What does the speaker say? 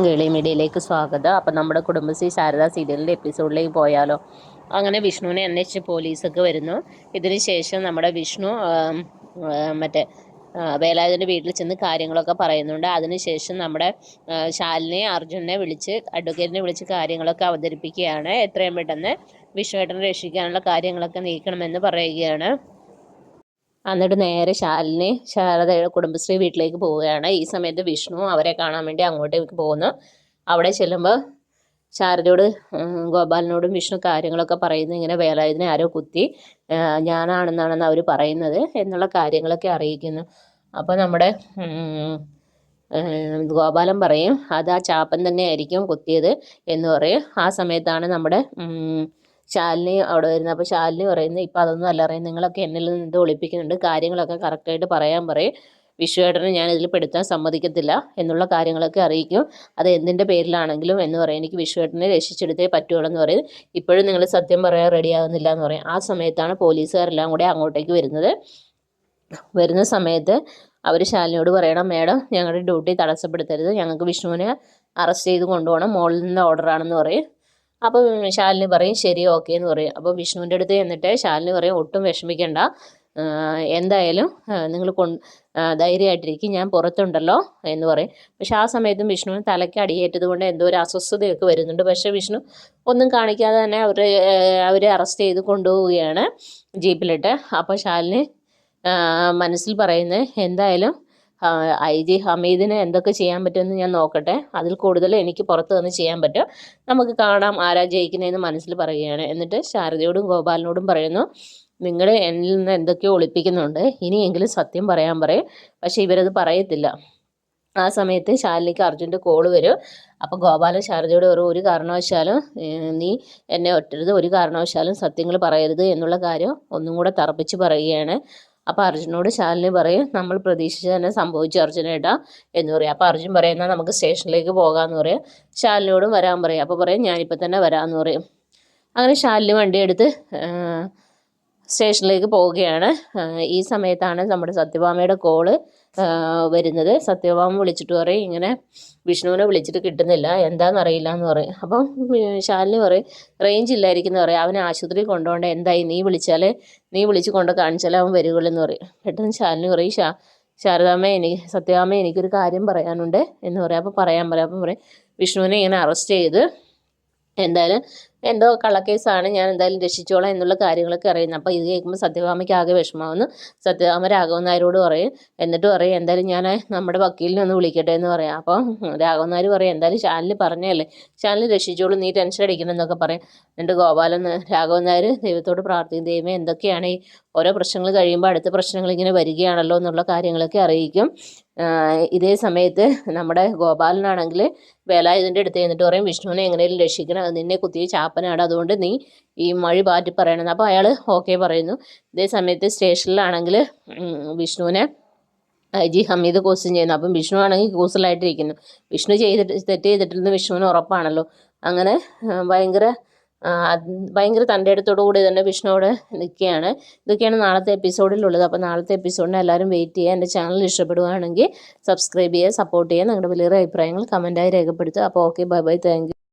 കേളി മീഡിയയിലേക്ക് സ്വാഗതം. അപ്പം നമ്മുടെ കുടുംബശ്രീ ശാരദാ സീരിയലിന്റെ എപ്പിസോഡിലേക്ക് പോയാലോ? അങ്ങനെ വിഷ്ണുവിനെ അന്വേഷിച്ച് പോലീസൊക്കെ വരുന്നു. ഇതിന് ശേഷം നമ്മുടെ വിഷ്ണു മറ്റേ വേലായുധന്റെ വീട്ടിൽ ചെന്ന് കാര്യങ്ങളൊക്കെ പറയുന്നുണ്ട്. അതിനുശേഷം നമ്മുടെ ശാലിനെ അർജുനെ വിളിച്ച് അഡ്വക്കേറ്റിനെ വിളിച്ച് കാര്യങ്ങളൊക്കെ അവതരിപ്പിക്കുകയാണ്. എത്രയും പെട്ടെന്ന് വിഷ്ണുവേട്ടനെ രക്ഷിക്കാനുള്ള കാര്യങ്ങളൊക്കെ നീക്കണമെന്ന് പറയുകയാണ്. എന്നിട്ട് നേരെ ശാലിനി ശാരദയുടെ കുടുംബശ്രീ വീട്ടിലേക്ക് പോവുകയാണ്. ഈ സമയത്ത് വിഷ്ണു അവരെ കാണാൻ വേണ്ടി അങ്ങോട്ടേക്ക് പോകുന്നു. അവിടെ ചെല്ലുമ്പോൾ ശാരദയോട് ഗോപാലിനോടും വിഷ്ണു കാര്യങ്ങളൊക്കെ പറയുന്നു. ഇങ്ങനെ വേലായുധനെ ആരോ കുത്തി ഞാനാണെന്നാണെന്ന് അവർ പറയുന്നത് എന്നുള്ള കാര്യങ്ങളൊക്കെ അറിയിക്കുന്നു. അപ്പോൾ നമ്മുടെ ഗോപാലൻ പറയും അത് ആ ചാപ്പൻ തന്നെയായിരിക്കും കുത്തിയത് എന്ന് പറയും. ആ സമയത്താണ് നമ്മുടെ ശാലിനി അവിടെ വരുന്നത് അപ്പോൾ ശാലിനി പറയുന്നത് ഇപ്പം അതൊന്നും അല്ല പറയും നിങ്ങളൊക്കെ എന്നിൽ നിന്ന് ഒളിപ്പിക്കുന്നുണ്ട്. കാര്യങ്ങളൊക്കെ കറക്റ്റായിട്ട് പറയാൻ പറയും. വിശ്വേട്ടനെ ഞാൻ ഇതിൽ പെടുത്താൻ സമ്മതിക്കത്തില്ല എന്നുള്ള കാര്യങ്ങളൊക്കെ അറിയിക്കും. അത് എന്തിന്റെ പേരിലാണെങ്കിലും എന്ന് പറയും. എനിക്ക് വിശ്വേട്ടനെ രക്ഷിച്ചെടുത്തേ പറ്റുള്ളൂ എന്ന് പറയും. ഇപ്പോഴും നിങ്ങൾ സത്യം പറയാൻ റെഡിയാകുന്നില്ല എന്ന് പറയും. ആ സമയത്താണ് പോലീസുകാരെല്ലാം കൂടെ അങ്ങോട്ടേക്ക് വരുന്നത്. വരുന്ന സമയത്ത് അവർ ശാലിനിയോട് പറയണം മേഡം ഞങ്ങളുടെ ഡ്യൂട്ടി തടസ്സപ്പെടുത്തരുത്. ഞങ്ങൾക്ക് വിഷ്ണുവിനെ അറസ്റ്റ് ചെയ്ത് കൊണ്ടുപോകണം. മോളിൽ നിന്ന് ഓർഡറാണെന്ന് പറയും. അപ്പോൾ ശാലിനി പറയും ശരി ഓക്കെ എന്ന് പറയും. അപ്പോൾ വിഷ്ണുവിന്റെ അടുത്ത് ചെന്നിട്ട് ശാലിനി പറയും ഒട്ടും വിഷമിക്കണ്ട. എന്തായാലും നിങ്ങൾ കൊണ്ട് ധൈര്യമായിട്ടിരിക്കും. ഞാൻ പുറത്തുണ്ടല്ലോ എന്ന് പറയും. പക്ഷെ ആ സമയത്തും വിഷ്ണു തലയ്ക്ക് അടിയേറ്റത് കൊണ്ട് എന്തോ ഒരു അസ്വസ്ഥതയൊക്കെ വരുന്നുണ്ട്. പക്ഷെ വിഷ്ണു ഒന്നും കാണിക്കാതെ തന്നെ അവർ അവരെ അറസ്റ്റ് ചെയ്ത് കൊണ്ടുപോവുകയാണ് ജീപ്പിലിട്ട്. അപ്പോൾ ശാലിനി മനസ്സിൽ പറയുന്നത് എന്തായാലും ഐ ജി ഹമീദിന് എന്തൊക്കെ ചെയ്യാൻ പറ്റുമെന്ന് ഞാൻ നോക്കട്ടെ. അതിൽ കൂടുതൽ എനിക്ക് പുറത്ത് നിന്ന് ചെയ്യാൻ പറ്റും. നമുക്ക് കാണാം ആരാ ജയിക്കുന്നതെന്ന് മനസ്സിൽ പറയുകയാണ്. എന്നിട്ട് ശാരദയോടും ഗോപാലിനോടും പറയുന്നു നിങ്ങൾ എന്നിൽ നിന്ന് എന്തൊക്കെയോ ഒളിപ്പിക്കുന്നുണ്ട്. ഇനിയെങ്കിലും സത്യം പറയാൻ പറയും. പക്ഷേ ഇവരത് പറയത്തില്ല. ആ സമയത്ത് ശാലിനിക്ക് അർജുന്റെ കോൾ വരും. അപ്പോൾ ഗോപാലൻ ശാരദയോട് പറയും ഒരു കാരണവശാലും നീ എന്നെ ഒറ്റരുത് ഒരു കാരണവശാലും സത്യങ്ങൾ പറയരുത് എന്നുള്ള കാര്യം ഒന്നും കൂടെ തറപ്പിച്ച് പറയുകയാണ്. അപ്പോൾ അർജുനോട് ശാലിനി പറയും നമ്മൾ പ്രതീക്ഷിച്ച് തന്നെ സംഭവിച്ചു അർജുനേട്ടാ എന്ന് പറയും. അപ്പോൾ അർജുൻ പറയുന്ന നമുക്ക് സ്റ്റേഷനിലേക്ക് പോകാമെന്ന് പറയും. ശാലിനിയോടും വരാൻ പറയും. അപ്പോൾ പറയും ഞാനിപ്പോൾ തന്നെ വരാമെന്ന് പറയും. അങ്ങനെ ശാലിനി വണ്ടിയെടുത്ത് സ്റ്റേഷനിലേക്ക് പോവുകയാണ്. ഈ സമയത്താണ് നമ്മുടെ സത്യഭാമയുടെ കോൾ വരുന്നത്. സത്യഭാമ വിളിച്ചിട്ട് പറയും ഇങ്ങനെ വിഷ്ണുവിനെ വിളിച്ചിട്ട് കിട്ടുന്നില്ല. എന്താണെന്നറിയില്ല എന്ന് പറയും. അപ്പം ശാലിനി പറയും റേഞ്ച് ഇല്ലായിരിക്കും എന്ന് പറയും. അവനെ ആശുപത്രിയിൽ കൊണ്ടുപോകേണ്ട? എന്തായി? നീ വിളിച്ചാലേ നീ വിളിച്ച് കൊണ്ട് കാണിച്ചാലേ അവൻ വരികയുള്ളൂ എന്ന് പറയും. പെട്ടെന്ന് ശാലിനി പറയും ശാ ശാരദാമ്മ എനിക്ക് സത്യഭാമ എനിക്കൊരു കാര്യം പറയാനുണ്ട് എന്ന് പറയാം. അപ്പോൾ പറയാൻ പറയാം അപ്പം പറയും വിഷ്ണുവിനെ ഇങ്ങനെ അറസ്റ്റ് ചെയ്ത് എന്തായാലും എന്തോ കള്ളക്കേസാണ് ഞാൻ എന്തായാലും രക്ഷിച്ചോളാം എന്നുള്ള കാര്യങ്ങളൊക്കെ അറിയുന്നത് അപ്പോൾ ഇത് കേൾക്കുമ്പോൾ സത്യഭാമയ്ക്ക് ആകെ വിഷമാവുന്നു സത്യഭാമ രാഘവൻ നായരോട് പറയും. എന്നിട്ട് പറയും എന്തായാലും ഞാൻ നമ്മുടെ വക്കീലിനെ ഒന്ന് വിളിക്കട്ടെ എന്ന് പറയാം. അപ്പോൾ രാഘവൻ നായർ പറയും എന്തായാലും ചാനൽ പറഞ്ഞല്ലേ ചാനൽ രക്ഷിച്ചോളൂ നീ ടെൻഷൻ അടിക്കണം എന്നൊക്കെ പറയും. എന്നിട്ട് ഗോപാലൻ രാഘവനായർ ദൈവത്തോട് പ്രാർത്ഥിക്കും ദൈവമേ എന്തൊക്കെയാണ് ഈ ഓരോ പ്രശ്നങ്ങൾ കഴിയുമ്പോൾ അടുത്ത പ്രശ്നങ്ങൾ ഇങ്ങനെ വരികയാണല്ലോ എന്നുള്ള കാര്യങ്ങളൊക്കെ അറിയിക്കും. ഇതേ സമയത്ത് നമ്മുടെ ഗോപാലനാണെങ്കിൽ വേലായുധന്റെ അടുത്ത് എന്നിട്ട് പറയും വിഷ്ണുവിനെ എങ്ങനെയും രക്ഷിക്കണം നിന്നെ കുത്തിയ ചാപ്പനാണ് അതുകൊണ്ട് നീ ഈ മഴി മാറ്റി പറയണം അപ്പോൾ അയാൾ ഓക്കെ പറയുന്നു. ഇതേ സമയത്ത് സ്റ്റേഷനിലാണെങ്കിൽ വിഷ്ണുവിനെ ഐ ജി ഹമീദ് ക്വസ്റ്റ്യൻ ചെയ്യുന്നു. അപ്പം വിഷ്ണു ആണെങ്കിൽ കൂസലായിട്ടിരിക്കുന്നു. വിഷ്ണു ചെയ്തിട്ട് തെറ്റ് ചെയ്തിട്ടില്ലെന്ന് വിഷ്ണുവിന് ഉറപ്പാണല്ലോ. അങ്ങനെ ഭയങ്കര ഭയങ്കര തന്റെ അടുത്തോടു കൂടി തന്നെ വിഷ്ണു അവിടെ നിൽക്കുകയാണ്. ഇതൊക്കെയാണ് നാളത്തെ എപ്പിസോഡിലുള്ളത്. അപ്പോൾ നാളത്തെ എപ്പിസോഡിന് എല്ലാവരും വെയിറ്റ് ചെയ്യുക. എന്റെ ചാനൽ ഇഷ്ടപ്പെടുകയാണെങ്കിൽ സബ്സ്ക്രൈബ് ചെയ്യുക സപ്പോർട്ട് ചെയ്യുക. നിങ്ങളുടെ വലിയ അഭിപ്രായങ്ങൾ കമന്റായി രേഖപ്പെടുത്തുക. അപ്പോൾ ഓക്കെ ബൈ ബൈ. താങ്ക്